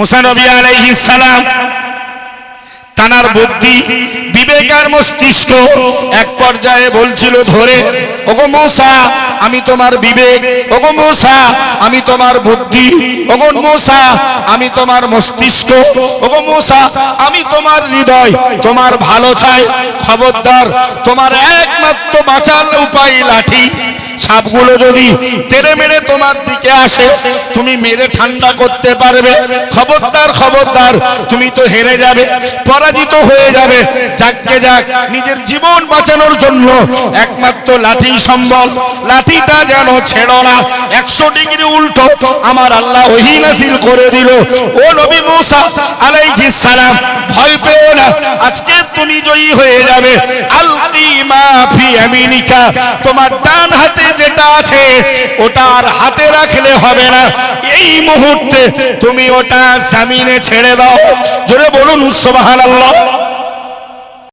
মুসানবী আলাইহিস সালাম তানার বুদ্ধি বিবেকার মস্তিষ্ক এক পর্যায়ে বলছিল ধরে, ওগো মৌসা, আমি তোমার বিবেক, ওগো মৌসা, আমি তোমার বুদ্ধি, ওগো মৌসা, আমি তোমার মস্তিষ্ক, ওগো মৌসা, আমি তোমার হৃদয়, তোমার ভালো চাই, খবরদার, তোমার একমাত্র বাঁচার উপায় লাঠি। সাপগুলো যদি তেড়ে মেরে তোমার দিকে আসে, তুমি মেরে ঠান্ডা করতে পারবে। খবরদার খবরদার, তুমি তো হেরে যাবে, পরাজিত হয়ে যাবে। যাককে যাক নিজের জীবন বাঁচানোর জন্য একমাত্র লাঠি সম্বল। লাঠিটা যেন ছেড়ো না। একশো ডিগ্রি উল্টো আমার আল্লাহ ওহি নাসিল করে দিল। ও নবী মুসা আলাইহিস সালাম, ভয় পেও না। আজকে তুমি জয়ী হয়ে যাবে। আলকি মা ফি আমিনিকা, তোমার ডান হাতে যেটা আছে ওটা আর হাতে রাখলে হবে না। এই মুহূর্তে তুমি ওটা জামিনে ছেড়ে দাও। জোরে বলুন, সুবহানাল্লাহ।